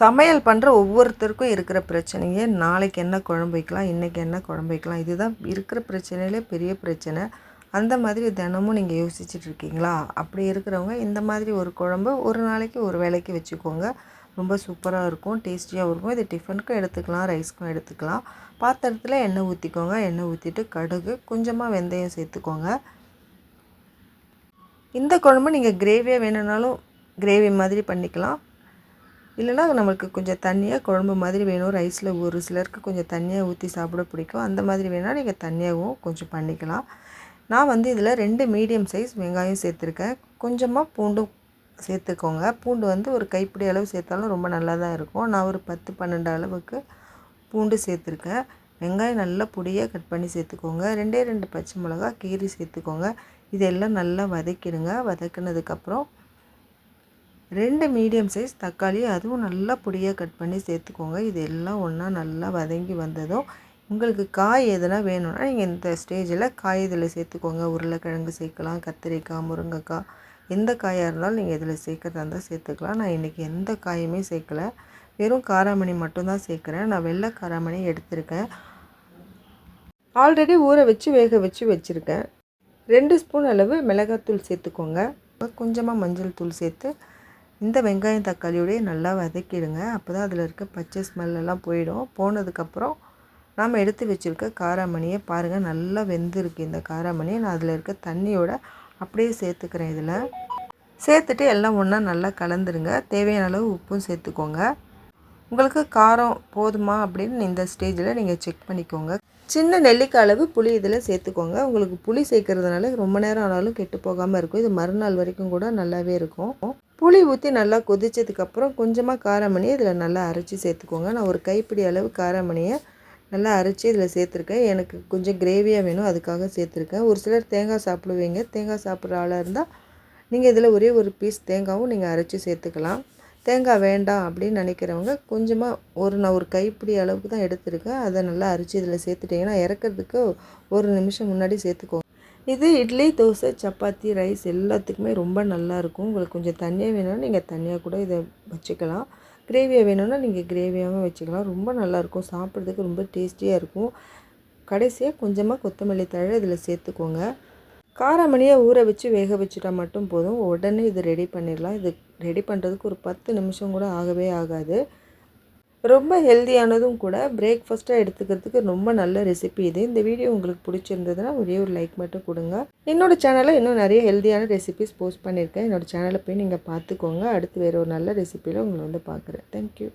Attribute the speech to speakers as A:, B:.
A: சமையல் பண்ணுற ஒவ்வொருத்தருக்கும் இருக்கிற பிரச்சனையே நாளைக்கு என்ன குழம்பு வைக்கலாம் இன்றைக்கி என்ன குழம்பு வைக்கலாம் இதுதான் இருக்கிற பிரச்சனையிலே பெரிய பிரச்சனை. அந்த மாதிரி தினமும் நீங்கள் யோசிச்சுட்டு இருக்கீங்களா? அப்படி இருக்கிறவங்க இந்த மாதிரி ஒரு குழம்பு ஒரு நாளைக்கு ஒரு வேளைக்கு வச்சுக்கோங்க. ரொம்ப சூப்பராக இருக்கும் டேஸ்டியாகவும் இருக்கும். இது டிஃபனுக்கும் எடுத்துக்கலாம் ரைஸ்க்கும் எடுத்துக்கலாம். பாத்திரத்தில் எண்ணெய் ஊற்றிக்கோங்க எண்ணெய் ஊற்றிட்டு கடுகு கொஞ்சமாக வெந்தயம் சேர்த்துக்கோங்க. இந்த குழம்பு நீங்கள் கிரேவியாக வேணும்னாலும் கிரேவி மாதிரி பண்ணிக்கலாம். இல்லைனா நம்மளுக்கு கொஞ்சம் தண்ணியாக குழம்பு மாதிரி வேணும். ரைஸில் ஒரு சிலருக்கு கொஞ்சம் தண்ணியாக ஊற்றி சாப்பிட பிடிக்கும். அந்த மாதிரி வேணால் நீங்கள் தண்ணியாகவும் கொஞ்சம் பண்ணிக்கலாம். நான் வந்து இதில் ரெண்டு மீடியம் சைஸ் வெங்காயம் சேர்த்துருக்கேன். கொஞ்சமாக பூண்டும் சேர்த்துக்கோங்க. பூண்டு வந்து ஒரு கைப்பிடி அளவு சேர்த்தாலும் ரொம்ப நல்லா தான் இருக்கும். நான் ஒரு பத்து பன்னெண்டு அளவுக்கு பூண்டு சேர்த்துருக்கேன். வெங்காயம் நல்லா பொடியாக கட் பண்ணி சேர்த்துக்கோங்க. ரெண்டே ரெண்டு பச்சை மிளகா கீரி சேர்த்துக்கோங்க. இதெல்லாம் நல்லா வதக்கிடுங்க. வதக்கினதுக்கப்புறம் ரெண்டு மீடியம் சைஸ் தக்காளி அதுவும் நல்லா பொடியாக கட் பண்ணி சேர்த்துக்கோங்க. இது எல்லாம் ஒன்றா நல்லா வதங்கி வந்ததும் உங்களுக்கு காய் எதனா வேணும்னா நீங்கள் இந்த ஸ்டேஜில் காய் இதில் சேர்த்துக்கோங்க. உருளைக்கிழங்கு சேர்க்கலாம் கத்திரிக்காய் முருங்கைக்காய் எந்த காயாக இருந்தாலும் நீங்கள் இதில் சேர்க்குறதா இருந்தால் சேர்த்துக்கலாம். நான் இன்றைக்கி எந்த காயுமே சேர்க்கலை. வெறும் காராமணி மட்டும்தான் சேர்க்குறேன். நான் வெள்ளை காராமணி எடுத்திருக்கேன். ஆல்ரெடி ஊற வச்சு வேக வச்சு வச்சுருக்கேன். ரெண்டு ஸ்பூன் அளவு மிளகாத்தூள் சேர்த்துக்கோங்க. கொஞ்சமாக மஞ்சள் தூள் சேர்த்து இந்த வெங்காயம் தக்காளியோடய நல்லா வதக்கிடுங்க. அப்போ தான் அதில் இருக்க பச்சை ஸ்மெல்லாம் போயிடும். போனதுக்கப்புறம் நாம் எடுத்து வச்சுருக்க காராமணியை பாருங்கள் நல்லா வெந்திருக்கு இந்த காராமணியை நான் அதில் இருக்க தண்ணியோட அப்படியே சேர்த்துக்கிறேன் இதில். சேர்த்துட்டு எல்லாம் ஒன்றா நல்லா கலந்துருங்க. தேவையான அளவு உப்பும் சேர்த்துக்கோங்க. உங்களுக்கு காரம் போதுமா அப்படின்னு இந்த ஸ்டேஜில் நீங்கள் செக் பண்ணிக்கோங்க. சின்ன நெல்லிக்காய் அளவு புளி இதில் சேர்த்துக்கோங்க. உங்களுக்கு புளி சேர்க்கறதுனால ரொம்ப நேரம் ஆனாலும் கெட்டு போகாமல் இருக்கும். இது மறுநாள் வரைக்கும் கூட நல்லாவே இருக்கும். புளி ஊற்றி நல்லா கொதித்ததுக்கப்புறம் கொஞ்சமாக காரமணி இதில் நல்லா அரைச்சி சேர்த்துக்கோங்க. நான் ஒரு கைப்பிடி அளவு காரமணியை நல்லா அரைச்சி இதில் சேர்த்துருக்கேன். எனக்கு கொஞ்சம் கிரேவியாக வேணும். அதுக்காக சேர்த்துருக்கேன். ஒரு சிலர் தேங்காய் சாப்பிடுவீங்க. தேங்காய் சாப்பிட்ற ஆளாக இருந்தால் நீங்கள் இதில் ஒரே ஒரு பீஸ் தேங்காயும் நீங்கள் அரைச்சி சேர்த்துக்கலாம். தேங்காய் வேண்டாம் அப்படின்னு நினைக்கிறவங்க கொஞ்சமாக ஒரு நான் ஒரு கைப்பிடி அளவுக்கு தான் எடுத்திருக்கேன் அதை நல்லா அரைச்சி இதில் சேர்த்துட்டிங்கன்னா இறக்கிறதுக்கு ஒரு நிமிஷம் முன்னாடி சேர்த்துக்கோங்க இது இட்லி தோசை சப்பாத்தி ரைஸ் எல்லாத்துக்குமே ரொம்ப நல்லாயிருக்கும் உங்களுக்கு கொஞ்சம் தண்ணியாக வேணும்னா நீங்கள் தண்ணியாக கூட இதை வச்சுக்கலாம். கிரேவியாக வேணும்னா நீங்கள் கிரேவியாகவும் வச்சுக்கலாம். ரொம்ப நல்லாயிருக்கும் சாப்பிட்றதுக்கு ரொம்ப டேஸ்டியாக இருக்கும். கடைசியாக கொஞ்சமாக கொத்தமல்லி தழை இதில் சேர்த்துக்கோங்க. காரமணியை ஊற வச்சு வேக வச்சுட்டா மட்டும் போதும். உடனே இது ரெடி பண்ணிடலாம். இது ரெடி பண்ணுறதுக்கு ஒரு பத்து நிமிஷம் கூட ஆகவே ஆகாது. ரொம்ப ஹெல்த்தியானதும் கூட பிரேக்ஃபாஸ்ட்டாக எடுத்துக்கிறதுக்கு ரொம்ப நல்ல ரெசிபி இது. இந்த வீடியோ உங்களுக்கு பிடிச்சிருந்ததுன்னா ஒரே ஒரு லைக் மட்டும் கொடுங்க. என்னோடய சேனலில் இன்னும் நிறைய ஹெல்த்தியான ரெசிபிஸ் போஸ்ட் பண்ணியிருக்கேன். என்னோடய சேனலை போய் நீங்கள் பார்த்துக்கோங்க. அடுத்து வேறு ஒரு நல்ல ரெசிப்பியில் உங்களை வந்து பார்க்குறேன். தேங்க்யூ